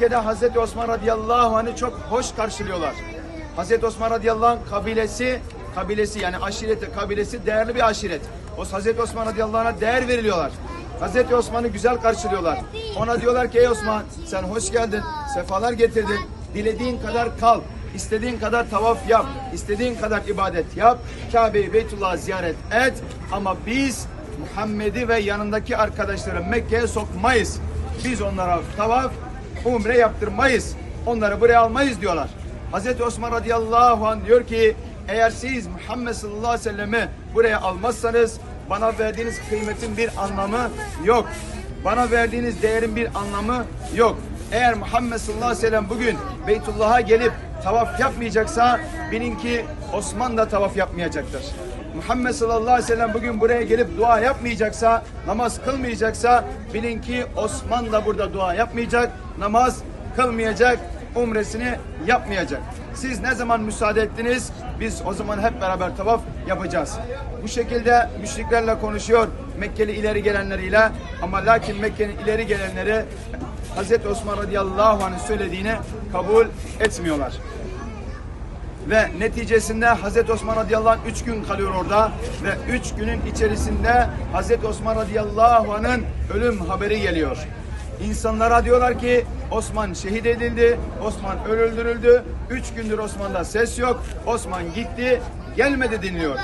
Mekke'de Hazreti Osman radıyallahu anh'ı çok hoş karşılıyorlar. Hazreti Osman radıyallahu anh kabilesi, kabilesi yani aşireti, kabilesi değerli bir aşiret. O Hazreti Osman radıyallahu anh'a değer veriliyorlar. Hazreti Osman'ı güzel karşılıyorlar. Ona diyorlar ki ey Osman sen hoş geldin, sefalar getirdin. Dilediğin kadar kal, istediğin kadar tavaf yap, istediğin kadar ibadet yap. Kabe'yi Beytullah'ı ziyaret et ama biz Muhammed'i ve yanındaki arkadaşları Mekke'ye sokmayız. Biz onlara tavaf, umre yaptırmayız. Onları buraya almayız diyorlar. Hazreti Osman radıyallahu anh diyor ki eğer siz Muhammed sallallahu aleyhi ve sellemi buraya almazsanız bana verdiğiniz kıymetin bir anlamı yok. Bana verdiğiniz değerin bir anlamı yok. Eğer Muhammed sallallahu aleyhi ve sellem bugün Beytullah'a gelip tavaf yapmayacaksa bilin ki Osman da tavaf yapmayacaktır. Muhammed sallallahu aleyhi ve sellem bugün buraya gelip dua yapmayacaksa, namaz kılmayacaksa bilin ki Osman da burada dua yapmayacak, namaz kılmayacak, umresini yapmayacak. Siz ne zaman müsaade ettiniz? Biz o zaman hep beraber tavaf yapacağız. Bu şekilde müşriklerle konuşuyor Mekkeli ileri gelenleriyle ama lakin Mekke'nin ileri gelenleri Hazreti Osman radıyallahu anh'ın söylediğini kabul etmiyorlar. Ve neticesinde Hazreti Osman radıyallahu anh üç gün kalıyor orada ve üç günün içerisinde Hazreti Osman radıyallahu anh'ın ölüm haberi geliyor. İnsanlara diyorlar ki Osman şehit edildi, Osman öldürüldü. Üç gündür Osman'da ses yok. Osman gitti, gelmedi dinliyor.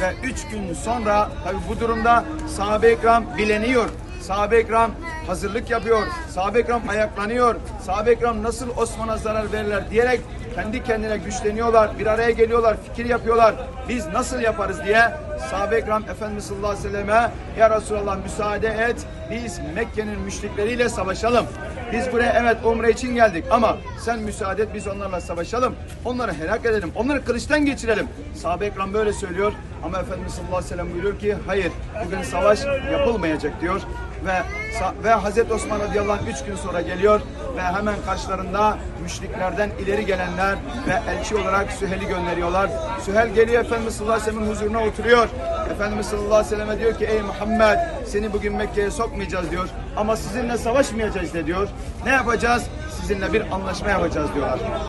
Ve üç gün sonra tabi bu durumda sahabe-i ikram bileniyor. Sahabe-i ikram hazırlık yapıyor. Sahabe-i ikram ayaklanıyor. Sahabe-i ikram nasıl Osman'a zarar verirler diyerek kendi kendine güçleniyorlar. Bir araya geliyorlar, fikir yapıyorlar. Biz nasıl yaparız diye sahabe-i Efendimiz sallallahu aleyhi ve selleme ya Resulallah müsaade et biz Mekke'nin müşrikleriyle savaşalım. Biz buraya evet umre için geldik ama sen müsaade et biz onlarla savaşalım. Onları helak edelim. Onları kılıçtan geçirelim. Sahabe-i böyle söylüyor ama Efendimiz sallallahu aleyhi ve sellem buyuruyor ki hayır bugün savaş yapılmayacak diyor ve ve Hazreti Osman radıyallahu anh üç gün sonra geliyor ve hemen karşılarında müşriklerden ileri gelenler ve elçi olarak Süheyl'i gönderiyorlar. Süheyl geliyor Efendimiz sallallahu aleyhi ve sellem'in huzuruna oturuyor. Efendimiz sallallahu aleyhi ve selleme diyor ki ey Muhammed seni bugün Mekke'ye sokmayacağız diyor. Ama sizinle savaşmayacağız de diyor. Ne yapacağız? Sizinle bir anlaşma yapacağız diyorlar.